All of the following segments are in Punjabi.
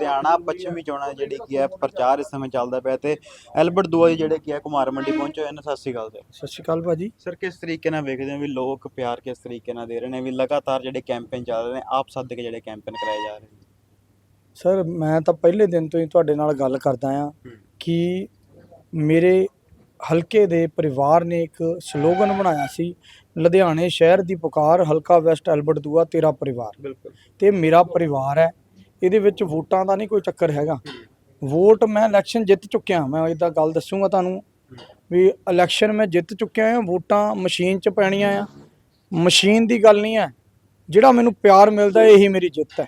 ਲੁਧਿਆਣਾ ਪੱਛਮੀ ਚੋਣਾਂ ਜਿਹੜੀ ਕੀ ਹੈ ਪ੍ਰਚਾਰ ਇਸ ਸਮੇਂ ਚੱਲਦਾ ਪਿਆ ਤੇ ਐਲਬਰਟ ਦੂਆ ਜੀ ਜਿਹੜੇ ਕੀ ਹੈ ਕੁਮਾਰ ਮੰਡੀ ਪਹੁੰਚੇ ਹੋਏ ਨੇ। ਸਤਿ ਸ਼੍ਰੀ ਅਕਾਲ ਸਰ। ਸਤਿ ਸ਼੍ਰੀ ਅਕਾਲ ਭਾਜੀ। ਸਰ ਕਿਸ ਤਰੀਕੇ ਨਾਲ ਵੇਖਦੇ ਹੋ ਵੀ ਲੋਕ ਪਿਆਰ ਕਿਸ ਤਰੀਕੇ ਨਾਲ ਦੇ ਰਹੇ ਨੇ ਵੀ ਲਗਾਤਾਰ ਜਿਹੜੇ ਕੈਂਪੇਨ ਚੱਲ ਰਹੇ ਨੇ ਆਪ ਸੱਦ ਕੇ ਜਿਹੜੇ ਕੈਂਪੇਨ ਕਰਾਏ ਜਾ ਰਹੇ ਨੇ? ਸਰ ਮੈਂ ਤਾਂ ਪਹਿਲੇ ਦਿਨ ਤੋਂ ਹੀ ਤੁਹਾਡੇ ਨਾਲ ਗੱਲ ਕਰਦਾ ਆ ਕਿ ਮੇਰੇ ਹਲਕੇ ਦੇ ਪਰਿਵਾਰ ਨੇ ਇੱਕ ਸਲੋਗਨ ਬਣਾਇਆ ਸੀ ਲੁਧਿਆਣੇ ਸ਼ਹਿਰ ਦੀ ਪੁਕਾਰ ਹਲਕਾ ਵੈਸਟ ਐਲਬਰਟ ਦੂਆ ਤੇਰਾ ਪਰਿਵਾਰ। ਬਿਲਕੁਲ। ਤੇ ਮੇਰਾ ਪਰਿਵਾਰ ਹੈ ਇਹਦੇ ਵਿੱਚ ਵੋਟਾਂ ਦਾ ਨਹੀਂ ਕੋਈ ਚੱਕਰ ਹੈਗਾ। ਵੋਟ ਮੈਂ ਇਲੈਕਸ਼ਨ ਜਿੱਤ ਚੁੱਕਿਆ, ਮੈਂ ਇਦਾਂ ਗੱਲ ਦੱਸੂਗਾ ਤੁਹਾਨੂੰ ਵੀ ਇਲੈਕਸ਼ਨ ਮੈਂ ਜਿੱਤ ਚੁੱਕਿਆ ਹਾਂ, ਵੋਟਾਂ ਮਸ਼ੀਨ 'ਚ ਪੈਣੀਆਂ ਆ। ਮਸ਼ੀਨ ਦੀ ਗੱਲ ਨਹੀਂ ਹੈ, ਜਿਹੜਾ ਮੈਨੂੰ ਪਿਆਰ ਮਿਲਦਾ ਇਹੀ ਮੇਰੀ ਜਿੱਤ ਹੈ।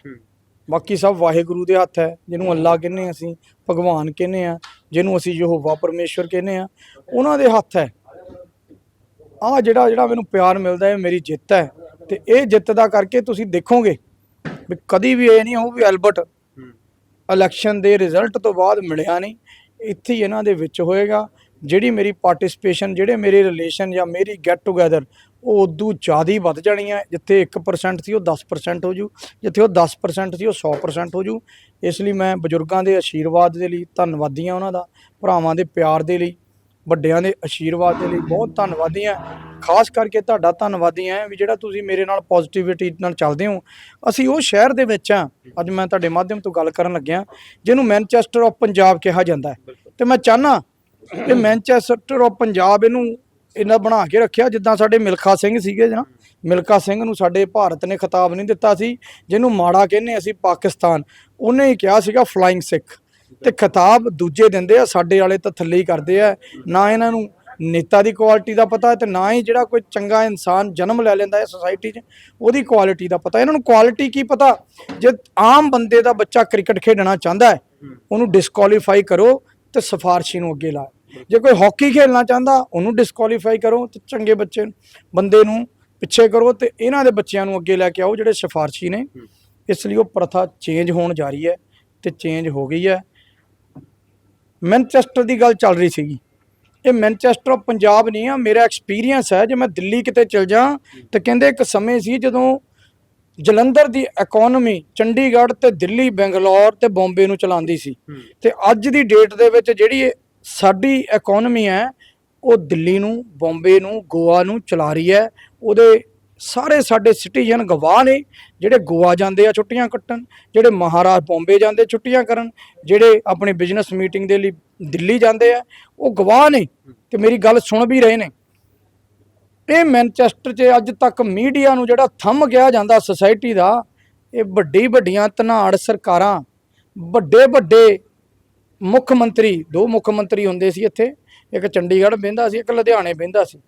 ਬਾਕੀ ਸਭ ਵਾਹਿਗੁਰੂ ਦੇ ਹੱਥ ਹੈ, ਜਿਹਨੂੰ ਅੱਲਾ ਕਹਿੰਦੇ ਅਸੀਂ, ਭਗਵਾਨ ਕਹਿੰਦੇ ਆ ਜਿਹਨੂੰ ਅਸੀਂ ਯਹੋਵਾ ਪਰਮੇਸ਼ਵਰ ਕਹਿੰਦੇ ਆ ਉਹਨਾਂ ਦੇ ਹੱਥ ਹੈ। ਆ ਜਿਹੜਾ ਜਿਹੜਾ ਮੈਨੂੰ ਪਿਆਰ ਮਿਲਦਾ ਹੈ ਮੇਰੀ ਜਿੱਤ ਹੈ ਤੇ ਇਹ ਜਿੱਤ ਦਾ ਕਰਕੇ ਤੁਸੀਂ ਦੇਖੋਗੇ ਵੀ ਕਦੀ ਵੀ ਇਹ ਨਹੀਂ ਹੋ ਵੀ ਐਲਬਰਟ ਇਲੈਕਸ਼ਨ ਦੇ ਰਿਜ਼ਲਟ ਤੋਂ ਬਾਅਦ ਮਿਲਿਆ ਨਹੀਂ। ਇੱਥੇ ਹੀ ਇਹਨਾਂ ਦੇ ਵਿੱਚ ਹੋਏਗਾ। ਜਿਹੜੀ ਮੇਰੀ ਪਾਰਟਿਸਿਪੇਸ਼ਨ ਜਿਹੜੇ ਮੇਰੇ ਰਿਲੇਸ਼ਨ ਜਾਂ ਮੇਰੀ ਗੈਟ ਟੂਗੇਦਰ ਉਹ ਉਦੋਂ ਜ਼ਿਆਦਾ ਹੀ ਵੱਧ ਜਾਣੀ ਹੈ ਜਿੱਥੇ 1% ਸੀ ਉਹ 10% ਹੋ ਜੂ। ਜਿੱਥੇ ਉਹ 10% ਸੀ ਉਹ 100% ਹੋ ਜੂ। ਇਸ ਲਈ ਮੈਂ ਬਜ਼ੁਰਗਾਂ ਦੇ ਆਸ਼ੀਰਵਾਦ ਦੇ ਲਈ ਧੰਨਵਾਦੀ ਹਾਂ ਉਹਨਾਂ ਦਾ ਭਰਾਵਾਂ ਦੇ ਪਿਆਰ ਦੇ ਲਈ ਵੱਡਿਆਂ ਦੇ ਆਸ਼ੀਰਵਾਦ ਦੇ ਲਈ ਬਹੁਤ ਧੰਨਵਾਦੀ ਹਾਂ। ਖਾਸ ਕਰਕੇ ਤੁਹਾਡਾ ਧੰਨਵਾਦੀ ਹਾਂ ਵੀ ਜਿਹੜਾ ਤੁਸੀਂ ਮੇਰੇ ਨਾਲ ਪੋਜ਼ਿਟਿਵਿਟੀ ਨਾਲ ਚੱਲਦੇ ਹੋ। ਅਸੀਂ ਉਹ ਸ਼ਹਿਰ ਦੇ ਵਿੱਚ ਆ ਅੱਜ ਮੈਂ ਤੁਹਾਡੇ ਮਾਧਿਅਮ ਤੋਂ ਗੱਲ ਕਰਨ ਲੱਗਿਆ। ਜਿਹਨੂੰ ਮੈਨਚੈਸਟਰ ਆਫ ਪੰਜਾਬ ਕਿਹਾ ਜਾਂਦਾ ਤੇ ਮੈਂ ਚਾਹਨਾ ਕਿ ਮੈਨਚੈਸਟਰ ਆਫ ਪੰਜਾਬ ਇਹਨੂੰ ਇਹਨਾਂ ਬਣਾ ਕੇ ਰੱਖਿਆ ਜਿੱਦਾਂ ਸਾਡੇ ਮਿਲਖਾ ਸਿੰਘ ਸੀਗੇ ਨਾ ਮਿਲਖਾ ਸਿੰਘ ਨੂੰ ਸਾਡੇ ਭਾਰਤ ਨੇ ਖਿਤਾਬ ਨਹੀਂ ਦਿੱਤਾ ਸੀ ਜਿਹਨੂੰ ਮਾੜਾ ਕਹਿੰਦੇ ਅਸੀਂ ਪਾਕਿਸਤਾਨ। ਉਹਨੇ ਹੀ ਕਿਹਾ ਸੀਗਾ ਫਲਾਈਂਗ ਸਿੱਖ ਤੇ ਖਿਤਾਬ ਦੂਜੇ ਦਿੰਦੇ ਆ ਸਾਡੇ ਵਾਲੇ ਤਾਂ ਥੱਲੇ ਹੀ ਕਰਦੇ ਆ। ਨਾ ਇਹਨਾਂ ਨੂੰ ਨੇਤਾ ਦੀ ਕੁਆਲਿਟੀ ਦਾ ਪਤਾ ਤੇ ਨਾ ਹੀ ਜਿਹੜਾ ਕੋਈ ਚੰਗਾ ਇਨਸਾਨ ਜਨਮ ਲੈ ਲੈਂਦਾ ਹੈ ਸੋਸਾਇਟੀ 'ਚ, ਉਹਦੀ ਕੁਆਲਿਟੀ ਦਾ ਪਤਾ ਇਹਨਾਂ ਨੂੰ ਕੁਆਲਿਟੀ ਕੀ ਪਤਾ? ਜੇ ਆਮ ਬੰਦੇ ਦਾ ਬੱਚਾ ਕ੍ਰਿਕਟ ਖੇਡਣਾ ਚਾਹੁੰਦਾ ਹੈ, ਉਹਨੂੰ ਡਿਸਕੁਆਲੀਫਾਈ ਕਰੋ ਤੇ ਸਿਫਾਰਸ਼ੀ ਨੂੰ ਅੱਗੇ ਲਾਓ ਜੇ ਕੋਈ ਹਾਕੀ ਖੇਡਣਾ ਚਾਹੁੰਦਾ, ਉਹਨੂੰ ਡਿਸਕੁਆਲੀਫਾਈ ਕਰੋ ਤੇ ਚੰਗੇ ਬੱਚੇ ਬੰਦੇ ਨੂੰ ਪਿੱਛੇ ਕਰੋ ਤੇ ਇਹਨਾਂ ਦੇ ਬੱਚਿਆਂ ਨੂੰ ਅੱਗੇ ਲੈ ਕੇ ਆਓ ਜਿਹੜੇ ਸਿਫਾਰਸ਼ੀ ਨੇ। ਇਸ ਲਈ ਉਹ ਪ੍ਰਥਾ ਚੇਂਜ ਹੋਣ ਜਾ ਰਹੀ ਹੈ ਤੇ ਚੇਂਜ ਹੋ ਗਈ ਹੈ। ਮੈਨਚੈਸਟਰ ਦੀ ਗੱਲ ਚੱਲ ਰਹੀ ਸੀਗੀ। ਇਹ ਮੈਨਚੈਸਟਰ ਆਫ ਪੰਜਾਬ ਨਹੀਂ ਆ ਮੇਰਾ ਐਕਸਪੀਰੀਅੰਸ ਹੈ ਜੇ ਮੈਂ ਦਿੱਲੀ ਕਿਤੇ ਚਲ ਜਾ ਤੇ ਕਹਿੰਦੇ ਇੱਕ ਸਮੇਂ ਸੀ ਜਦੋਂ ਜਲੰਧਰ ਦੀ ਇਕਨੋਮੀ ਚੰਡੀਗੜ੍ਹ ਤੇ ਦਿੱਲੀ ਬੰਗਲੌਰ ਤੇ ਬੰਬੇ ਨੂੰ ਚਲਾਉਂਦੀ ਸੀ। ਤੇ ਅੱਜ ਦੀ ਡੇਟ ਦੇ ਵਿੱਚ ਜਿਹੜੀ ਸਾਡੀ ਇਕਨੋਮੀ ਹੈ ਉਹ ਦਿੱਲੀ ਨੂੰ ਬੰਬੇ ਨੂੰ ਗੋਆ ਨੂੰ ਚਲਾ ਰਹੀ ਹੈ। ਉਹਦੇ ਸਾਰੇ ਸਾਡੇ ਸਿਟੀਜ਼ਨ ਗਵਾਹ ਨੇ, ਜਿਹੜੇ ਗੋਆ ਜਾਂਦੇ ਆ ਛੁੱਟੀਆਂ ਕੱਟਣ, ਜਿਹੜੇ ਮਹਾਰਾਜ ਬੰਬੇ ਜਾਂਦੇ ਛੁੱਟੀਆਂ ਕਰਨ, ਜਿਹੜੇ ਆਪਣੇ ਬਿਜ਼ਨਸ ਮੀਟਿੰਗ ਦੇ ਲਈ ਦਿੱਲੀ ਜਾਂਦੇ ਆ, ਉਹ ਗਵਾਹ ਨੇ ਤੇ ਮੇਰੀ ਗੱਲ ਸੁਣ ਵੀ ਰਹੇ ਨੇ। ਇਹ ਮੈਨਚੈਸਟਰ 'ਚ ਅੱਜ ਤੱਕ ਮੀਡੀਆ ਨੂੰ ਜਿਹੜਾ ਥੰਮ ਗਿਆ ਜਾਂਦਾ ਸੋਸਾਇਟੀ ਦਾ, ਇਹ ਵੱਡੀ ਵੱਡੀਆਂ ਧਨਾੜ ਸਰਕਾਰਾਂ ਵੱਡੇ ਵੱਡੇ ਮੁੱਖ ਮੰਤਰੀ, ਦੋ ਮੁੱਖ ਮੰਤਰੀ ਹੁੰਦੇ ਸੀ ਇੱਥੇ, ਇੱਕ ਚੰਡੀਗੜ੍ਹ ਬਹਿੰਦਾ ਸੀ, ਇੱਕ ਲੁਧਿਆਣੇ ਬਹਿੰਦਾ ਸੀ।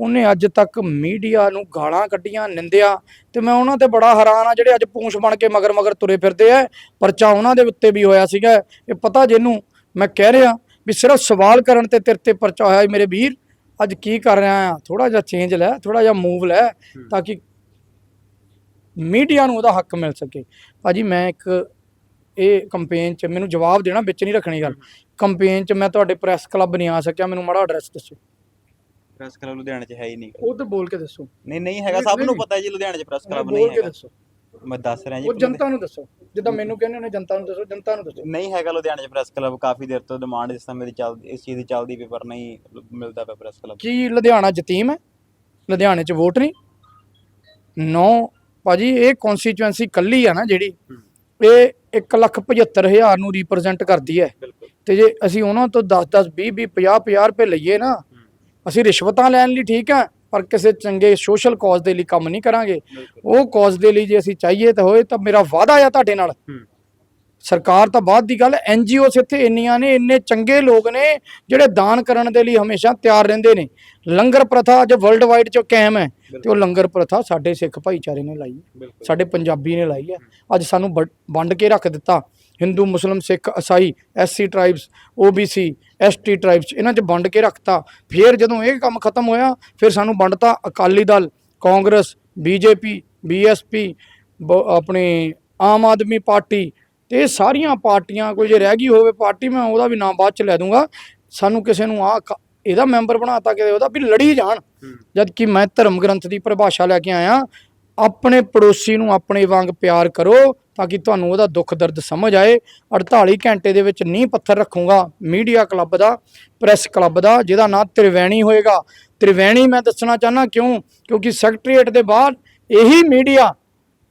ਉਹਨੇ ਅੱਜ ਤੱਕ ਮੀਡੀਆ ਨੂੰ ਗਾਲਾਂ ਕੱਢੀਆਂ ਨਿੰਦਿਆ ਤੇ ਮੈਂ ਉਹਨਾਂ ਤੇ ਬੜਾ ਹੈਰਾਨ ਆ ਜਿਹੜੇ ਅੱਜ ਪੂੰਛ ਬਣ ਕੇ ਮਗਰ ਮਗਰ ਤੁਰੇ ਫਿਰਦੇ ਆ। ਪਰਚਾ ਉਹਨਾਂ ਦੇ ਉੱਤੇ ਵੀ ਹੋਇਆ ਸੀਗਾ। ਇਹ ਪਤਾ ਜਿਹਨੂੰ ਮੈਂ ਕਹਿ ਰਿਹਾ ਵੀ ਸਿਰਫ ਸਵਾਲ ਕਰਨ ਤੇ ਤੇਰੇ ਤੇ ਪਰਚਾ ਹੋਇਆ ਮੇਰੇ ਵੀਰ। ਅੱਜ ਕੀ ਕਰ ਰਿਹਾ ਆ? ਥੋੜਾ ਜਿਹਾ ਚੇਂਜ ਲੈ ਥੋੜਾ ਜਿਹਾ ਮੂਵ ਲੈ ਤਾਂ ਕਿ ਮੀਡੀਆ ਨੂੰ ਉਹਦਾ ਹੱਕ ਮਿਲ ਸਕੇ। ਭਾਜੀ ਮੈਂ ਇੱਕ ਇਹ ਕੰਪੇਨ ਚ ਮੈਨੂੰ ਜਵਾਬ ਦੇਣਾ ਵਿੱਚ ਨਹੀਂ ਰੱਖਣੀ ਗੱਲ। ਕੰਪੇਨ ਚ ਮੈਂ ਤੁਹਾਡੇ ਪ੍ਰੈਸ ਕਲੱਬ ਨਹੀਂ ਆ ਸਕਿਆ। ਮੈਨੂੰ ਮਾੜਾ ਐਡਰੈਸ ਦੱਸੋ। ਪ੍ਰੈਸ ਕਲੱਬ ਲੁਧਿਆਣੇ 'ਚ ਹੈ ਹੀ ਨਹੀਂ। ਉਹ ਤਾਂ ਬੋਲ ਕੇ ਦੱਸੋ। ਨਹੀਂ ਨਹੀਂ ਹੈਗਾ ਸਭ ਨੂੰ ਪਤਾ ਹੈ ਜੀ ਲੁਧਿਆਣੇ 'ਚ ਪ੍ਰੈਸ ਕਲੱਬ ਨਹੀਂ ਬੋਲ ਕੇ ਹੈਗਾ। ਦੱਸੋ। ਮੈਂ ਦੱਸ ਰਿਹਾ ਜੀ ਉਹ ਜਨਤਾ ਨੂੰ ਦੱਸੋ। ਜਿੱਦਾਂ ਮੈਨੂੰ ਕਹਿੰਦੇ ਨੇ ਜਨਤਾ ਨੂੰ ਦੱਸੋ ਜਨਤਾ ਨੂੰ ਦੱਸੋ। ਨਹੀਂ ਹੈਗਾ ਲੁਧਿਆਣੇ 'ਚ ਪ੍ਰੈਸ ਕਲੱਬ ਕਾਫੀ ਦੇਰ ਤੋਂ ਡਿਮਾਂਡ ਇਸ ਸਮੇਂ ਦੀ ਚੱਲਦੀ ਇਸ ਚੀਜ਼ ਦੀ ਚੱਲਦੀ ਵੀ ਪਰ ਨਹੀਂ ਮਿਲਦਾ ਪਿਆ ਪ੍ਰੈਸ ਕਲੱਬ ਕੀ ਲੁਧਿਆਣਾ ਜਤੀਮ ਹੈ? ਲੁਧਿਆਣੇ ਚ ਵੋਟ ਨਹੀਂ? ਨੋ ਭਾਜੀ ਇਹ ਕਨਸਟੀਚੁਐਂਸੀ ਕੱਲੀ ਆ ਨਾ ਜਿਹੜੀ ਇਹ 175000 ਨੂੰ ਰਿਪਰੈਜ਼ੈਂਟ ਕਰਦੀ ਹੈ। ਤੇ ਜੇ ਅਸੀਂ ਉਹਨਾਂ ਤੋਂ 10 10 20 20 50 50 ਰੁਪਏ ਲਈਏ ਨਾ ਅਸੀਂ ਰਿਸ਼ਵਤਾਂ ਲੈਣ ਲਈ ਠੀਕ ਆ ਪਰ ਕਿਸੇ ਚੰਗੇ ਸੋਸ਼ਲ ਕਾਜ਼ ਦੇ ਲਈ ਕੰਮ ਨਹੀਂ ਕਰਾਂਗੇ। ਉਹ ਕਾਜ਼ ਦੇ ਲਈ ਜੇ ਅਸੀਂ ਚਾਹੀਏ ਤਾਂ ਹੋਏ ਤਾਂ ਮੇਰਾ ਵਾਅਦਾ ਆ ਤੁਹਾਡੇ ਨਾਲ। ਸਰਕਾਰ ਤਾਂ ਬਾਅਦ ਦੀ ਗੱਲ ਐਨਜੀਓਸ ਇੱਥੇ ਇੰਨੀਆਂ ਨੇ ਇੰਨੇ ਚੰਗੇ ਲੋਕ ਨੇ ਜਿਹੜੇ ਦਾਨ ਕਰਨ ਦੇ ਲਈ ਹਮੇਸ਼ਾ ਤਿਆਰ ਰਹਿੰਦੇ ਨੇ। ਲੰਗਰ ਪ੍ਰਥਾ ਅੱਜ ਵਰਲਡ ਵਾਈਡ ਚ ਕਾਇਮ ਹੈ ਤੇ ਉਹ ਲੰਗਰ ਪ੍ਰਥਾ ਸਾਡੇ ਸਿੱਖ ਭਾਈਚਾਰੇ ਨੇ ਲਾਈ ਸਾਡੇ ਪੰਜਾਬੀ ਨੇ ਲਾਈ ਹੈ। ਅੱਜ ਸਾਨੂੰ ਵੰਡ ਕੇ ਰੱਖ ਦਿੱਤਾ। ਹਿੰਦੂ ਮੁਸਲਮ ਸਿੱਖ ਈਸਾਈ SC tribes OBC ST tribes ਇਹਨਾਂ 'ਚ ਵੰਡ ਕੇ ਰੱਖਤਾ। ਫਿਰ ਜਦੋਂ ਇਹ ਕੰਮ ਖਤਮ ਹੋਇਆ ਫਿਰ ਸਾਨੂੰ ਵੰਡਤਾ Akali Dal Congress BJP BSP ਆਪਣੇ ਆਮ ਆਦਮੀ ਪਾਰਟੀ। ਤੇ ਇਹ ਸਾਰੀਆਂ ਪਾਰਟੀਆਂ ਕੋਈ ਜੇ ਰਹਿ ਗਈ ਹੋਵੇ ਪਾਰਟੀ ਮੈਂ ਉਹਦਾ ਵੀ ਨਾਮ ਬਾਅਦ ਚ ਲੈ ਦੂੰਗਾ। ਸਾਨੂੰ ਕਿਸੇ ਨੂੰ ਆ ਇਹਦਾ ਮੈਂਬਰ ਬਣਾਤਾ ਕਿ ਉਹਦਾ ਵੀ ਲੜੀ ਜਾਣ। ਜਦ ਕਿ ਮੈਂ ਧਰਮ ਗ੍ਰੰਥ ਦੀ ਪਰਿਭਾਸ਼ਾ ਲੈ ਕੇ ਆਇਆ ਆਪਣੇ ਪੜੋਸੀ ਨੂੰ ਆਪਣੇ ਵਾਂਗ ਪਿਆਰ ਕਰੋ ਤਾਂ ਕਿ ਤੁਹਾਨੂੰ ਉਹਦਾ ਦੁੱਖ ਦਰਦ ਸਮਝ ਆਏ। 48 ਘੰਟੇ ਦੇ ਵਿੱਚ ਨੀਂਹ ਪੱਥਰ ਰੱਖੂੰਗਾ ਮੀਡੀਆ ਕਲੱਬ ਦਾ, ਪ੍ਰੈਸ ਕਲੱਬ ਦਾ, ਜਿਹਦਾ ਨਾਂ ਤ੍ਰਿਵੈਣੀ ਹੋਏਗਾ। ਤ੍ਰਿਵੈਣੀ ਮੈਂ ਦੱਸਣਾ ਚਾਹਨਾ ਕਿਉਂ? ਕਿਉਂਕਿ ਸੈਕਟਰੀਏਟ ਦੇ ਬਾਹਰ ਇਹੀ ਮੀਡੀਆ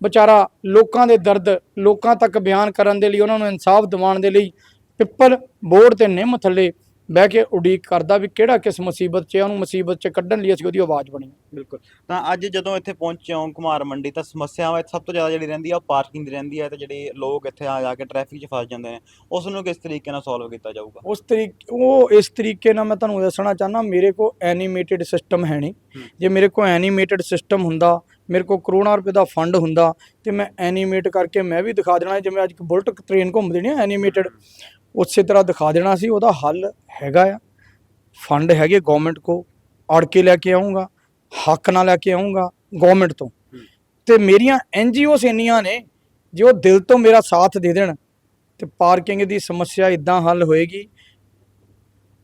ਵਿਚਾਰਾ ਲੋਕਾਂ ਦੇ ਦਰਦ, ਲੋਕਾਂ ਤੱਕ ਬਿਆਨ ਕਰਨ ਦੇ ਲਈ, ਉਹਨਾਂ ਨੂੰ ਇਨਸਾਫ ਦਿਵਾਉਣ ਦੇ ਲਈ ਪਿੱਪਲ ਬੋਰਡ ਤੇ ਨਿੰਮ ਥੱਲੇ ਬਹਿ ਕੇ ਉਡੀਕ ਕਰਦਾ ਵੀ ਕਿਹੜਾ ਕਿਸ ਮੁਸੀਬਤ 'ਚ ਹੈ ਉਹਨੂੰ ਮੁਸੀਬਤ 'ਚ ਕੱਢਣ ਲਈ ਅਸੀਂ ਉਹਦੀ ਆਵਾਜ਼ ਬਣੀ। ਬਿਲਕੁਲ। ਤਾਂ ਅੱਜ ਜਦੋਂ ਇੱਥੇ ਪਹੁੰਚੇ ਹੋ ਕੁਮਾਰ ਮੰਡੀ ਤਾਂ ਸਮੱਸਿਆਵਾਂ ਇੱਥੇ ਸਭ ਤੋਂ ਜ਼ਿਆਦਾ ਜਿਹੜੀ ਰਹਿੰਦੀ ਆ ਉਹ ਪਾਰਕਿੰਗ ਦੀ ਰਹਿੰਦੀ ਹੈ ਤੇ ਜਿਹੜੇ ਲੋਕ ਇੱਥੇ ਆ ਜਾ ਕੇ ਟ੍ਰੈਫਿਕ 'ਚ ਫਸ ਜਾਂਦੇ ਨੇ ਉਸ ਨੂੰ ਕਿਸ ਤਰੀਕੇ ਨਾਲ ਸੋਲਵ ਕੀਤਾ ਜਾਊਗਾ? ਉਸ ਤਰੀਕੇ ਉਹ ਇਸ ਤਰੀਕੇ ਨਾਲ ਮੈਂ ਤੁਹਾਨੂੰ ਦੱਸਣਾ ਚਾਹਨਾ ਮੇਰੇ ਕੋਲ ਐਨੀਮੇਟਿਡ ਸਿਸਟਮ ਹੈ ਨਹੀਂ। ਜੇ ਮੇਰੇ ਕੋਲ ਐਨੀਮੇਟਿਡ ਸਿਸਟਮ ਹੁੰਦਾ ਮੇਰੇ ਕੋਲ ਕਰੋੜਾਂ ਰੁਪਏ ਦਾ ਫੰਡ ਹੁੰਦਾ ਤੇ ਮੈਂ ਐਨੀਮੇਟ ਕਰਕੇ ਮੈਂ ਵੀ ਦਿਖਾ ਦੇਣਾ ਜਿਵੇਂ ਅੱਜ ਬੁਲਟ ਟ੍ਰੇਨ ਘੁੰਮਦੀ ਨਹੀਂ ਐਨੀਮੇਟਡ ਉਸੇ ਤਰ੍ਹਾਂ ਦਿਖਾ ਦੇਣਾ ਸੀ ਉਹਦਾ ਹੱਲ ਹੈਗਾ ਆ। ਫੰਡ ਹੈਗੇ ਗਵਰਨਮੈਂਟ ਕੋ ਅੜ ਕੇ ਲੈ ਕੇ ਆਉਂਗਾ ਹੱਕ ਨਾਲ ਲੈ ਕੇ ਆਉਂਗਾ ਗਵਰਨਮੈਂਟ ਤੋਂ। ਤੇ ਮੇਰੀਆਂ ਐਨਜੀਓਸ ਇੰਨੀਆਂ ਨੇ ਜੋ ਦਿਲ ਤੋਂ ਮੇਰਾ ਸਾਥ ਦੇ ਦੇਣ ਤੇ ਪਾਰਕਿੰਗ ਦੀ ਸਮੱਸਿਆ ਇਦਾਂ ਹੱਲ ਹੋਏਗੀ।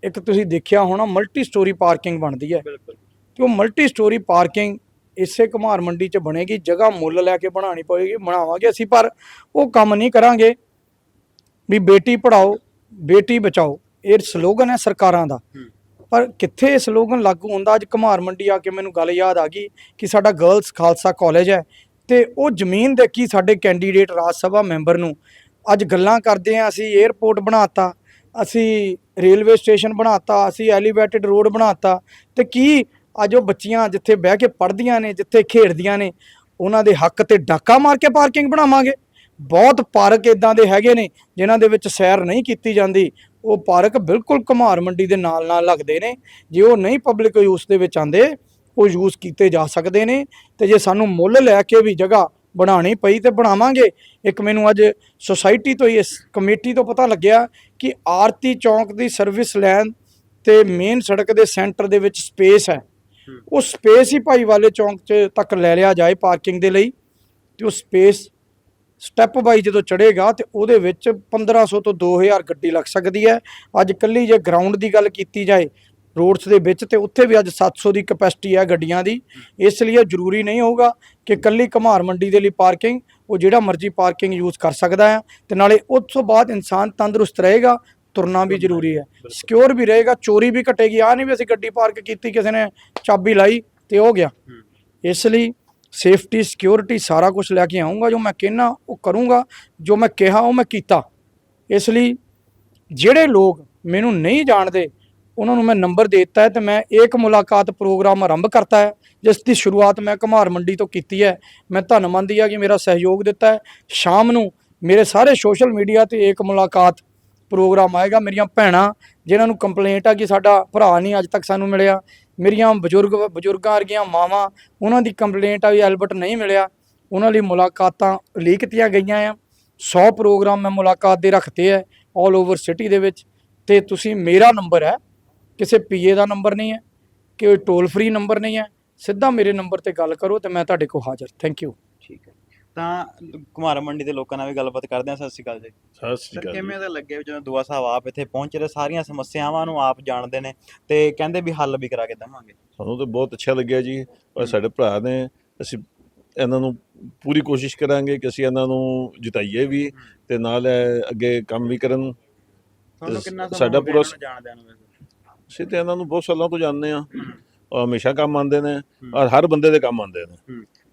ਇੱਕ ਤੁਸੀਂ ਦੇਖਿਆ ਹੋਣਾ ਮਲਟੀ ਸਟੋਰੀ ਪਾਰਕਿੰਗ ਬਣਦੀ ਹੈ। ਤੇ ਉਹ ਮਲਟੀ ਸਟੋਰੀ ਪਾਰਕਿੰਗ ਇਸੇ ਕੁਮਾਰ ਮੰਡੀ 'ਚ ਬਣੇਗੀ ਜਗ੍ਹਾ ਮੁੱਲ ਲੈ ਕੇ ਬਣਾਉਣੀ ਪਏਗੀ ਬਣਾਵਾਂਗੇ ਅਸੀਂ ਪਰ ਉਹ ਕੰਮ ਨਹੀਂ ਕਰਾਂਗੇ। ਵੀ ਬੇਟੀ ਪੜਾਓ ਬੇਟੀ ਬਚਾਓ ਇਹ ਸਲੋਗਨ ਹੈ ਸਰਕਾਰਾਂ ਦਾ। ਪਰ ਕਿੱਥੇ ਇਹ ਸਲੋਗਨ ਲਾਗੂ ਹੁੰਦਾ? ਅੱਜ ਕੁਮਾਰ ਮੰਡੀ ਆ ਕੇ ਮੈਨੂੰ ਗੱਲ ਯਾਦ ਆ ਗਈ ਕਿ ਸਾਡਾ ਗਰਲਸ ਖਾਲਸਾ ਕਾਲਜ ਹੈ ਤੇ ਉਹ ਜ਼ਮੀਨ ਦੇ ਕੀ ਸਾਡੇ ਕੈਂਡੀਡੇਟ ਰਾਜ ਸਭਾ ਮੈਂਬਰ ਨੂੰ। ਅੱਜ ਗੱਲਾਂ ਕਰਦੇ ਆ ਅਸੀਂ 에ਅਰਪੋਰਟ ਬਣਾਤਾ ਅਸੀਂ ਰੇਲਵੇ ਸਟੇਸ਼ਨ ਬਣਾਤਾ ਅਸੀਂ ਐਲੀਵੇਟਡ ਰੋਡ ਬਣਾਤਾ ਤੇ ਕੀ ਅੱਜ ਉਹ ਬੱਚੀਆਂ ਜਿੱਥੇ ਬਹਿ ਕੇ ਪੜ੍ਹਦੀਆਂ ਨੇ ਜਿੱਥੇ ਖੇਡਦੀਆਂ ਨੇ ਉਹਨਾਂ ਦੇ ਹੱਕ ਤੇ ਡਾਕਾ ਮਾਰ ਕੇ ਪਾਰਕਿੰਗ ਬਣਾਵਾਂਗੇ। ਬਹੁਤ ਪਾਰਕ ਇਦਾਂ ਦੇ ਹੈਗੇ ਨੇ ਜਿਨ੍ਹਾਂ ਦੇ ਵਿੱਚ ਸੈਰ ਨਹੀਂ ਕੀਤੀ ਜਾਂਦੀ। ਉਹ ਪਾਰਕ ਬਿਲਕੁਲ ਘੁਮਾਰ ਮੰਡੀ ਦੇ ਨਾਲ ਨਾਲ ਲੱਗਦੇ ਨੇ। ਜੇ ਉਹ ਨਹੀਂ ਪਬਲਿਕ ਯੂਸ ਦੇ ਵਿੱਚ ਆਂਦੇ ਉਹ ਯੂਜ਼ ਕੀਤੇ ਜਾ ਸਕਦੇ ਨੇ। ਤੇ ਜੇ ਸਾਨੂੰ ਮੁੱਲ ਲੈ ਕੇ ਵੀ ਜਗ੍ਹਾ ਬਣਾਉਣੀ ਪਈ ਤੇ ਬਣਾਵਾਂਗੇ। ਇੱਕ ਮੈਨੂੰ ਅੱਜ ਸੁਸਾਇਟੀ ਤੋਂ ਹੀ ਇਸ ਕਮੇਟੀ ਤੋਂ ਪਤਾ ਲੱਗਿਆ ਕਿ ਆਰਤੀ ਚੌਂਕ ਦੀ ਸਰਵਿਸ ਲੈਣ ਤੇ ਮੇਨ ਸੜਕ ਦੇ ਸੈਂਟਰ ਦੇ ਵਿੱਚ ਸਪੇਸ ਹੈ। ਉਹ ਸਪੇਸ ਹੀ ਭਾਈਵਾਲੇ ਚੌਂਕ 'ਚ ਤੱਕ ਲੈ ਲਿਆ ਜਾਏ ਪਾਰਕਿੰਗ ਦੇ ਲਈ। ਤੇ ਉਹ ਸਪੇਸ ਸਟੈਪ ਬਾਈ ਜਦੋਂ ਚੜੇਗਾ ਤੇ ਉਹਦੇ ਵਿੱਚ 1500 ਤੋਂ 2000 ਗੱਡੀ ਲੱਗ ਸਕਦੀ ਹੈ। ਅੱਜ ਕੱਲੀ ਜੇ ਗਰਾਊਂਡ ਦੀ ਗੱਲ ਕੀਤੀ ਜਾਏ ਰੋਡਸ ਦੇ ਵਿੱਚ ਤੇ ਉੱਥੇ ਵੀ ਅੱਜ 700 ਦੀ ਕਪੈਸਿਟੀ ਹੈ ਗੱਡੀਆਂ ਦੀ। ਇਸ ਲਈ ਇਹ ਜ਼ਰੂਰੀ ਨਹੀਂ ਹੋਊਗਾ ਕਿ ਕੱਲੀ ਘਮਾਰ ਮੰਡੀ ਦੇ ਲਈ ਪਾਰਕਿੰਗ ਉਹ ਜਿਹੜਾ ਮਰਜ਼ੀ ਪਾਰਕਿੰਗ ਯੂਜ਼ ਕਰ ਸਕਦਾ ਹੈ ਤੇ ਨਾਲੇ ਉਸ ਤੋਂ ਬਾਅਦ ਇਨਸਾਨ ਤੰਦਰੁਸਤ ਰਹੇਗਾ ਤੁਰਨਾ ਵੀ ਜ਼ਰੂਰੀ ਹੈ। ਸਿਕਿਉਰ ਵੀ ਰਹੇਗਾ ਚੋਰੀ ਵੀ ਘਟੇਗੀ। ਆ ਨਹੀਂ ਵੀ ਅਸੀਂ ਗੱਡੀ ਪਾਰਕ ਕੀਤੀ ਕਿਸੇ ਨੇ ਚਾਬੀ ਲਾਈ ਤੇ ਹੋ ਗਿਆ। ਇਸ ਲਈ ਸੇਫਟੀ, ਸਿਕਿਉਰਿਟੀ ਸਾਰਾ ਕੁਝ ਲੈ ਕੇ ਆਉਂਗਾ ਜੋ ਮੈਂ ਕਹਿਣਾ ਉਹ ਕਰੂੰਗਾ, ਜੋ ਮੈਂ ਕਿਹਾ, ਉਹ ਮੈਂ ਕੀਤਾ। ਇਸ ਲਈ ਜਿਹੜੇ ਲੋਕ ਮੈਨੂੰ ਨਹੀਂ ਜਾਣਦੇ, ਉਹਨਾਂ ਨੂੰ ਮੈਂ ਨੰਬਰ ਦੇ ਦਿੱਤਾ ਹੈ ਤੇ ਮੈਂ ਇੱਕ ਮੁਲਾਕਾਤ ਪ੍ਰੋਗਰਾਮ ਆਰੰਭ ਕਰਤਾ ਹੈ, ਜਿਸ ਦੀ ਸ਼ੁਰੂਆਤ ਮੈਂ ਘਮਾਰ ਮੰਡੀ ਤੋਂ ਕੀਤੀ ਹੈ। ਮੈਂ ਧੰਨਵਾਦੀ ਆ ਕਿ ਮੇਰਾ ਸਹਿਯੋਗ ਦਿੱਤਾ ਹੈ। ਸ਼ਾਮ ਨੂੰ ਮੇਰੇ ਸਾਰੇ ਸੋਸ਼ਲ ਮੀਡੀਆ ਤੇ ਇੱਕ ਮੁਲਾਕਾਤ ਪ੍ਰੋਗਰਾਮ ਆਏਗਾ। ਮੇਰੀਆਂ ਭੈਣਾਂ, ਜਿਨ੍ਹਾਂ ਨੂੰ ਕੰਪਲੇਂਟ ਆ ਕਿ ਸਾਡਾ ਭਰਾ ਨਹੀਂ ਅੱਜ ਤੱਕ ਸਾਨੂੰ ਮਿਲਿਆ ਮੇਰੀਆਂ ਬਜ਼ੁਰਗ ਬਜ਼ੁਰਗਾਂ ਵਰਗੀਆਂ ਮਾਵਾਂ, ਉਹਨਾਂ ਦੀ ਕੰਪਲੇਂਟ ਆ ਵੀ ਐਲਬਰਟ ਨਹੀਂ ਮਿਲਿਆ। ਉਹਨਾਂ ਲਈ ਮੁਲਾਕਾਤਾਂ ਲੀਕ ਕੀਤੀਆਂ ਗਈਆਂ ਆ। 100 ਪ੍ਰੋਗਰਾਮ ਮੈਂ ਮੁਲਾਕਾਤ ਦੇ ਰੱਖਤੇ ਹੈ 올 ਓਵਰ ਸਿਟੀ ਦੇ ਵਿੱਚ। ਤੇ ਤੁਸੀਂ ਮੇਰਾ ਨੰਬਰ ਹੈ, ਕਿਸੇ ਪੀਏ ਦਾ ਨੰਬਰ ਨਹੀਂ ਹੈ ਕਿ ਟੋਲ ਫ੍ਰੀ ਨੰਬਰ ਨਹੀਂ ਹੈ। ਸਿੱਧਾ ਮੇਰੇ ਨੰਬਰ ਤੇ ਗੱਲ ਕਰੋ ਤੇ ਮੈਂ ਤੁਹਾਡੇ ਕੋਲ ਹਾਜ਼ਰ। ਥੈਂਕ ਯੂ ਤਾਂ ਕੁਮਾਰ ਮੰਡੀ ਦੇ ਲੋਕਾਂ ਨਾਲ ਵੀ ਗੱਲਬਾਤ ਕਰਦੇ ਹਾਂ। ਸਤਿ ਸ਼੍ਰੀ ਅਕਾਲ ਜੀ। ਸਤਿ ਸ਼੍ਰੀ ਸਰ ਅਕਾਲ ਕਿਵੇਂ ਦਾ ਲੱਗਿਆ ਵੀ ਜਦੋਂ ਦੁਆ ਸਾਹਿਬ ਆਪ ਇੱਥੇ ਪਹੁੰਚੇ ਤੇ ਸਾਰੀਆਂ ਸਮੱਸਿਆਵਾਂ ਨੂੰ ਆਪ ਜਾਣਦੇ ਨੇ ਤੇ ਕਹਿੰਦੇ ਵੀ ਹੱਲ ਵੀ ਕਰਾ ਕੇ ਦੇਵਾਂਗੇ? ਸਾਨੂੰ ਤਾਂ ਬਹੁਤ ਅੱਛਾ ਲੱਗਿਆ ਜੀ ਔਰ ਸਾਡੇ ਭਰਾ ਨੇ ਅਸੀਂ ਇਹਨਾਂ ਨੂੰ ਪੂਰੀ ਕੋਸ਼ਿਸ਼ ਕਰਾਂਗੇ ਕਿ ਅਸੀਂ ਇਹਨਾਂ ਨੂੰ ਜਿਤਾਈਏ ਵੀ ਤੇ ਨਾਲ ਇਹ ਅੱਗੇ ਕੰਮ ਵੀ ਕਰਨ। ਤੁਹਾਨੂੰ ਕਿੰਨਾ ਸਮਾਂ ਸਾਡਾ ਹੋ ਗਿਆ ਪੂਰਾ ਇਹਨਾਂ ਨੂੰ ਜਾਣਦਿਆਂ ਨੂੰ ਵੈਸੇ? ਅਸੀਂ ਤੇ ਇਹਨਾਂ ਨੂੰ ਬਹੁਤ ਸਾਲਾਂ ਤੋਂ ਜਾਣਦੇ ਆ ਔਰ ਹਮੇਸ਼ਾ ਕੰਮ ਆਉਂਦੇ ਨੇ ਔਰ ਹਰ ਬੰਦੇ ਦੇ ਕੰਮ ਆਉਂਦੇ ਨੇ।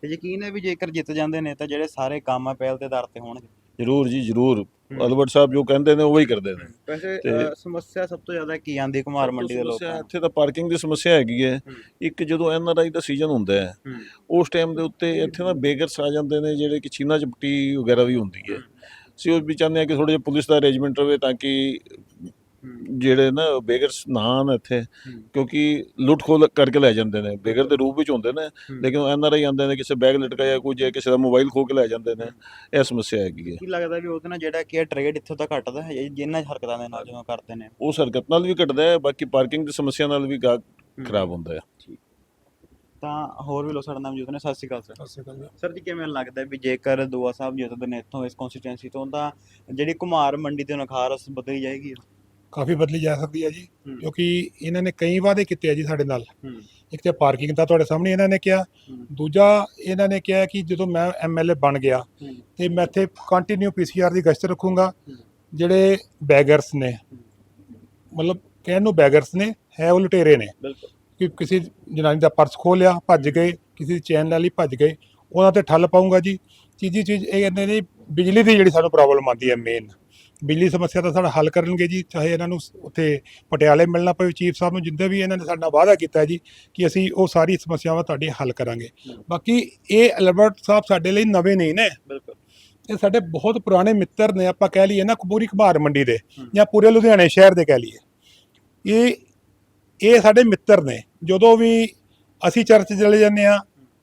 ਤੇ ਯਕੀਨ ਹੈ ਵੀ ਜੇਕਰ ਜਿੱਤ ਜਾਂਦੇ ਨੇ ਤਾਂ ਜਿਹੜੇ ਸਾਰੇ ਕੰਮ ਆ ਪਹਿਲ ਦੇ ਆਧਾਰ ਤੇ ਹੋਣਗੇ। ਜ਼ਰੂਰ ਜੀ ਜ਼ਰੂਰ। ਅਲਬਰਟ ਸਾਹਿਬ ਜੋ ਕਹਿੰਦੇ ਨੇ ਉਹ ਹੀ ਕਰਦੇ ਨੇ। ਵੈਸੇ ਸਮੱਸਿਆ ਸਭ ਤੋਂ ਜ਼ਿਆਦਾ ਕੀ ਆਂਦੀ ਕੁਮਾਰ ਮੰਡੀ ਦੇ ਲੋਕਾਂ ਨੂੰ? ਇੱਥੇ ਤਾਂ ਪਾਰਕਿੰਗ ਦੀ ਸਮੱਸਿਆ ਹੈਗੀ ਹੈ। ਇੱਕ ਜਦੋਂ ਐਨਆਰਆਈ ਦਾ ਸੀਜ਼ਨ ਹੁੰਦਾ ਹੈ। ਉਸ ਟਾਈਮ ਦੇ ਉੱਤੇ ਇੱਥੇ ਨਾ ਬੇਗਰਸ ਆ ਜਾਂਦੇ ਨੇ ਜਿਹੜੇ ਕਿ ਚੀਨਾ ਚਪਟੀ ਵਗੈਰਾ ਵੀ ਹੁੰਦੀ ਹੈ। ਅਸੀਂ ਉਹ ਵੀ ਚਾਹੁੰਦੇ ਹਾਂ ਕਿ ਥੋੜਾ ਜਿਹਾ ਪੁਲਿਸ ਦਾ ਅਰੇਂਜਮੈਂਟ ਰਵੇ ਤਾਂ ਕਿ ਜਿਹੜੇ ਨਾ ਬੇਗਰਸ ਨਾ ਆਉਣ ਇੱਥੇ ਕਿਉਂਕਿ ਲੁੱਟ ਖੋਹ ਕਰਕੇ ਲੈ ਜਾਂਦੇ ਨੇ। ਬੇਗਰ ਦੇ ਰੂਪ ਵਿੱਚ ਹੁੰਦੇ ਨੇ ਲੇਕਿਨ ਐਨਆਰਆਈ ਆਉਂਦੇ ਨੇ ਕਿਸੇ ਬੈਗ ਲਟਕਾਇਆ ਕੁਝ ਹੈ ਕਿਸੇ ਦਾ ਮੋਬਾਈਲ ਖੋਹ ਕੇ ਲੈ ਜਾਂਦੇ ਨੇ। ਇਹ ਸਮੱਸਿਆ ਹੈਗੀ ਹੈ। ਕੀ ਲੱਗਦਾ ਵੀ ਉਹਦੇ ਨਾਲ ਜਿਹੜਾ ਕਿ ਟ੍ਰੇਡ ਇੱਥੋਂ ਤਾਂ ਘਟਦਾ ਹੈ ਜਿੰਨਾਂ ਹਰਕਤਾਂ ਦੇ ਨਾਲ ਜਦੋਂ ਕਰਦੇ ਨੇ? ਉਸ ਹਰਕਤ ਨਾਲ ਵੀ ਘਟਦਾ ਹੈ ਬਾਕੀ ਪਾਰਕਿੰਗ ਦੀ ਸਮੱਸਿਆ ਨਾਲ ਵੀ ਗਾਹਕ ਖਰਾਬ ਹੁੰਦਾ ਹੈ। ਤਾਂ ਹੋਰ ਵੀ ਲੋਕ ਸਾਡੇ ਨਾਲ ਮੌਜੂਦ ਨੇ ਸਤਿ ਸ਼੍ਰੀ ਅਕਾਲ ਸਰ। ਸਰ ਜੀ। ਕਿਵੇਂ ਲੱਗਦਾ ਵੀ ਜੇਕਰ ਦੁਆ ਸਾਹਿਬ ਜਿੱਤਦੇ ਨੇ ਇੱਥੋਂ ਇਸ ਕਨਸਟੀਟੂਐਂਸੀ ਤੋਂ ਤਾਂ ਜਿਹੜੀ ਕੁਮਾਰ ਮੰਡੀ ਤੇ ਨਖਾਰਸ ਬਦਲੀ ਜਾਏਗੀ? ਕਾਫੀ ਬਦਲੀ ਜਾ ਸਕਦੀ ਹੈ ਜੀ। ਕਿਉਂਕਿ ਇਹਨਾਂ ਨੇ ਕਈ ਵਾਅਦੇ ਕੀਤੇ ਆ ਜੀ ਸਾਡੇ ਨਾਲ ਇੱਕ ਤੇ ਪਾਰਕਿੰਗ ਦਾ ਤੁਹਾਡੇ ਸਾਹਮਣੇ ਇਹਨਾਂ ਨੇ ਕਿਹਾ। ਦੂਜਾ ਇਹਨਾਂ ਨੇ ਕਿਹਾ ਕਿ ਜਦੋਂ ਮੈਂ ਐਮਐਲਏ ਬਣ ਗਿਆ। ਤੇ ਮੈਂ ਇੱਥੇ ਕੰਟੀਨਿਊ ਪੀਸੀਆਰ ਦੀ ਗਸ਼ਤ ਰੱਖੂੰਗਾ। ਜਿਹੜੇ ਬੈਗਰਸ ਨੇ ਮਤਲਬ ਕਹਿਣ ਨੂੰ ਬੈਗਰਸ ਨੇ ਹੈ ਉਹ ਲੁਟੇਰੇ ਨੇ ਕਿ ਕਿਸੇ ਜਨਾਨੀ ਦਾ ਪਰਸ ਖੋਹ ਲਿਆ ਭੱਜ ਗਏ ਕਿਸੇ ਦੀ ਚੈਨ ਲੈ ਲਈ ਭੱਜ ਗਏ ਉਹਨਾਂ ਤੇ ਠੱਲ ਪਾਉਂਗਾ ਜੀ ਤੀਜੀ ਚੀਜ਼ ਇਹ ਕਹਿੰਦੇ ਨੇ ਬਿਜਲੀ ਦੀ ਜਿਹੜੀ ਸਾਨੂੰ ਪ੍ਰੋਬਲਮ ਆਉਂਦੀ ਹੈ ਮੇਨ ਬਿਜਲੀ ਸਮੱਸਿਆ ਦਾ ਸਾਡਾ ਹੱਲ ਕਰਨਗੇ ਜੀ ਚਾਹੇ ਇਹਨਾਂ ਨੂੰ ਉੱਥੇ ਪਟਿਆਲੇ ਮਿਲਣਾ ਪਵੇ ਚੀਫ ਸਾਹਿਬ ਨੂੰ ਜਿੰਦੇ ਵੀ ਇਹਨਾਂ ਨੇ ਸਾਡਾ ਵਾਅਦਾ ਕੀਤਾ ਜੀ ਕਿ ਅਸੀਂ ਉਹ ਸਾਰੀ ਸਮੱਸਿਆਵਾਂ ਤੁਹਾਡੀ ਹੱਲ ਕਰਾਂਗੇ। ਬਾਕੀ ਇਹ ਐਲਬਰਟ ਸਾਹਿਬ ਸਾਡੇ ਲਈ ਨਵੇਂ ਨਹੀਂ ਨੇ ਬਿਲਕੁਲ ਇਹ ਸਾਡੇ ਬਹੁਤ ਪੁਰਾਣੇ ਮਿੱਤਰ ਨੇ ਆਪਾਂ ਕਹਿ ਲਈਏ ਨਾ ਪੂਰੀ ਘਮਾਰ ਮੰਡੀ ਦੇ। ਜਾਂ ਪੂਰੇ ਲੁਧਿਆਣੇ ਸ਼ਹਿਰ ਦੇ ਕਹਿ ਲਈਏ ਇਹ ਇਹ ਸਾਡੇ ਮਿੱਤਰ ਨੇ ਜਦੋਂ ਵੀ ਅਸੀਂ ਚਰਚ ਚਲੇ ਜਾਂਦੇ ਆ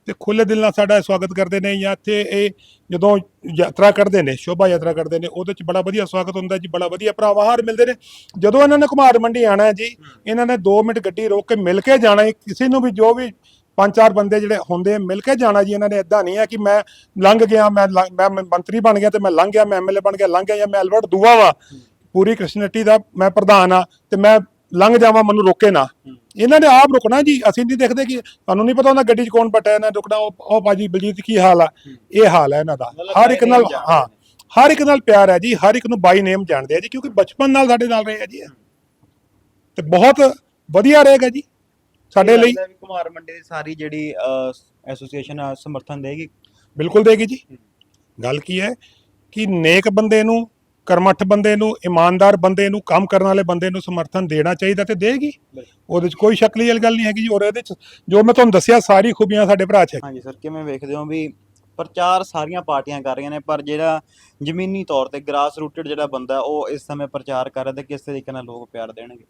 ਤੇ ਖੁੱਲੇ ਦਿਲ ਨਾਲ ਸਾਡਾ ਸਵਾਗਤ ਕਰਦੇ ਨੇ ਜਾਂ ਇੱਥੇ ਇਹ ਜਦੋਂ ਯਾਤਰਾ ਕਰਦੇ ਨੇ, ਸ਼ੋਭਾ ਯਾਤਰਾ ਕਰਦੇ ਨੇ, ਉਹਦੇ ਚ ਬੜਾ ਵਧੀਆ ਸਵਾਗਤ ਹੁੰਦਾ ਜੀ, ਬੜਾ ਵਧੀਆ ਭਰਾਵਾਹਾਰ ਮਿਲਦੇ ਨੇ। ਜਦੋਂ ਇਹਨਾਂ ਨੇ ਘੁਮਾਰ ਮੰਡੀ ਆਣਾ ਜੀ, ਇਹਨਾਂ ਨੇ 2 ਮਿੰਟ ਗੱਡੀ ਰੋਕ ਕੇ ਮਿਲ ਕੇ ਜਾਣਾ ਹੈ। ਕਿਸੇ ਨੂੰ ਵੀ ਜੋ ਵੀ ਪੰਜ ਚਾਰ ਬੰਦੇ ਜਿਹੜੇ ਹੁੰਦੇ ਮਿਲ ਕੇ ਜਾਣਾ ਜੀ, ਇਹਨਾਂ ਨੇ ਇਦਾਂ ਨਹੀਂ ਹੈ ਕਿ ਮੈਂ ਲੰਘ ਗਿਆ, ਮੈਂ ਲੰਘ- ਮੈਂ ਮੰਤਰੀ ਬਣ ਗਿਆ ਤੇ ਮੈਂ ਲੰਘ ਗਿਆ, ਮੈਂ ਐਮਐਲਏ ਬਣ ਗਿਆ, ਲੰਘ ਗਿਆ ਜਾਂ ਮੈਂ ਐਲਵਰਟ ਦੂਆ ਵਾ। ਪੂਰੀ ਕ੍ਰਿਸ਼ਨਟੀ ਦਾ ਮੈਂ ਪ੍ਰਧਾਨ ਆ ਤੇ ਮੈਂ ਲੰਘ ਜਾਵਾਂ ਮੈਨੂੰ ਰੋਕੇ ਨਾ। ਇਹਨਾਂ ਨੇ ਆਪ ਰੁਕਣਾ ਜੀ। ਅਸੀਂ ਨਹੀਂ ਦੇਖਦੇ ਕਿ ਤੁਹਾਨੂੰ ਨਹੀਂ ਪਤਾ ਹੁੰਦਾ ਗੱਡੀ 'ਚ ਕੌਣ ਬੈਠਾ ਇਹਨਾਂ ਨੇ ਰੁਕਣਾ। ਉਹ ਉਹ ਬਾਜੀ ਬਲਜੀਤ ਕੀ ਹਾਲ ਆ? ਇਹ ਹਾਲ ਹੈ ਇਹਨਾਂ ਦਾ। ਹਰ ਇੱਕ ਨਾਲ ਹਾਂ। ਹਰ ਇੱਕ ਨਾਲ ਪਿਆਰ ਹੈ ਜੀ। ਹਰ ਇੱਕ ਨੂੰ ਬਾਈ ਨੇਮ ਜਾਣਦੇ ਆ ਜੀ ਕਿਉਂਕਿ ਬਚਪਨ ਨਾਲ ਸਾਡੇ ਨਾਲ ਰਹੇ ਆ ਜੀ। ਤੇ ਬਹੁਤ ਵਧੀਆ ਰਹੇਗਾ ਜੀ ਸਾਡੇ ਲਈ। ਕੁਮਾਰ ਮੰਡੀ ਦੀ ਸਾਰੀ ਜਿਹੜੀ ਐਸੋਸੀਏਸ਼ਨ ਆ ਸਮਰਥਨ ਦੇਗੀ। ਬਿਲਕੁਲ ਦੇਗੀ ਜੀ। ਗੱਲ ਕੀ ਹੈ ਕਿ ਨੇਕ ਬੰਦੇ ਨੂੰ ਕਰਮਠ ਬੰਦੇ ਨੂੰ ਇਮਾਨਦਾਰ ਬੰਦੇ ਨੂੰ ਕੰਮ ਕਰਨ ਵਾਲੇ ਬੰਦੇ ਨੂੰ ਸਮਰਥਨ ਦੇਣਾ ਚਾਹੀਦਾ ਤੇ ਦੇਗੀ। ਉਹਦੇ 'ਚ ਕੋਈ ਸ਼ੱਕ ਗੱਲ ਨਹੀਂ ਹੈਗੀ ਜੀ ਔਰ ਇਹਦੇ 'ਚ ਜੋ ਮੈਂ ਤੁਹਾਨੂੰ ਦੱਸਿਆ ਸਾਰੀ ਖੂਬੀਆਂ ਸਾਡੇ ਭਰਾ 'ਚ ਹੈ। ਹਾਂਜੀ ਸਰ ਕਿਵੇਂ ਵੇਖਦੇ ਹੋ ਵੀ ਪ੍ਰਚਾਰ ਸਾਰੀਆਂ ਪਾਰਟੀਆਂ ਕਰ ਰਹੀਆਂ ਨੇ ਪਰ ਜਿਹੜਾ ਜ਼ਮੀਨੀ ਤੌਰ ਤੇ ਗ੍ਰਾਸ ਰੂਟਡ ਜਿਹੜਾ ਬੰਦਾ ਉਹ ਇਸ ਸਮੇਂ ਪ੍ਰਚਾਰ ਕਰ ਰਿਹਾ ਤੇ ਕਿਸ ਤਰੀਕੇ ਨਾਲ ਲੋਕ ਪਿਆਰ ਦੇਣਗੇ?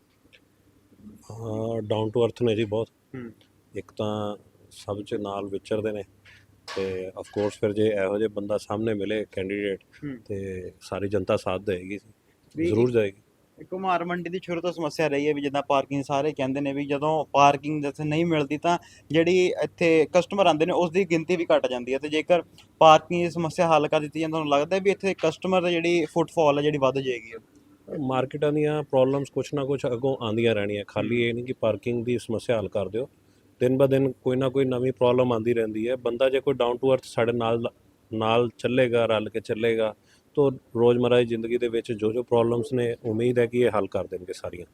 ਹਾਂ ਡਾਊਨ ਟੂ ਅਰਥ ਨੇ ਜੀ ਬਹੁਤ। ਹੂੰ। ਇੱਕ ਤਾਂ ਸਭ ਚ ਨਾਲ ਵਿਚਰਦੇ ਨੇ। ਤੇ ਆਫ ਕੋਰਸ ਫਿਰ ਜੇ ਇਹੋ ਜਿਹੇ ਬੰਦਾ ਸਾਹਮਣੇ ਮਿਲੇ ਕੈਂਡੀਡੇਟ। ਤੇ ਸਾਰੀ ਜਨਤਾ ਸਾਥ ਦੇਗੀ ਜ਼ਰੂਰ ਜਾਏਗੀ। ਕੁਮਾਰ ਮੰਡੀ ਦੀ ਸ਼ੁਰੂ ਤੋਂ ਸਮੱਸਿਆ ਰਹੀ ਹੈ ਵੀ ਜਿੱਦਾਂ ਪਾਰਕਿੰਗ ਸਾਰੇ ਕਹਿੰਦੇ ਨੇ ਵੀ ਜਦੋਂ ਪਾਰਕਿੰਗ ਜਿੱਥੇ ਨਹੀਂ ਮਿਲਦੀ ਤਾਂ ਜਿਹੜੀ ਇੱਥੇ ਕਸਟਮਰ ਆਉਂਦੇ ਨੇ ਉਸ ਦੀ ਗਿਣਤੀ ਵੀ ਘਟ ਜਾਂਦੀ ਹੈ ਤੇ ਜੇਕਰ ਪਾਰਕਿੰਗ ਦੀ ਸਮੱਸਿਆ ਹੱਲ ਕਰ ਦਿੱਤੀ ਜਾਂਦੀ ਤੁਹਾਨੂੰ ਲੱਗਦਾ ਵੀ ਇੱਥੇ ਕਸਟਮਰ ਦੀ ਜਿਹੜੀ ਫੁੱਟਫਾਲ ਹੈ ਜਿਹੜੀ ਵੱਧ ਜਾਏਗੀ? ਮਾਰਕੀਟਾਂ ਦੀਆਂ ਪ੍ਰੋਬਲਮਸ ਕੁਛ ਨਾ ਕੁਛ ਅੱਗੋਂ ਆਉਂਦੀਆਂ ਰਹਿਣੀਆਂ ਖਾਲੀ ਇਹ ਨਹੀਂ ਕਿ ਪਾਰਕਿੰਗ ਦੀ ਸਮੱਸਿਆ ਹੱਲ ਕਰ ਦਿਓ। ਦਿਨ ਬ ਦਿਨ ਕੋਈ ਨਾ ਕੋਈ ਨਵੀਂ ਪ੍ਰੋਬਲਮ ਆਉਂਦੀ ਰਹਿੰਦੀ ਹੈ। ਬੰਦਾ ਜੇ ਕੋਈ ਡਾਊਨ ਟੂ ਅਰਥ ਸਾਡੇ ਨਾਲ ਨਾਲ ਚੱਲੇਗਾ, ਰਲ ਕੇ ਚੱਲੇਗਾ, ਤਾਂ ਰੋਜ਼ਮਰਾ ਦੀ ਜ਼ਿੰਦਗੀ ਦੇ ਵਿੱਚ ਜੋ ਜੋ ਪ੍ਰੋਬਲਮਸ ਨੇ, ਉਮੀਦ ਹੈ ਕਿ ਇਹ ਹੱਲ ਕਰ ਦੇਣਗੇ ਸਾਰੀਆਂ।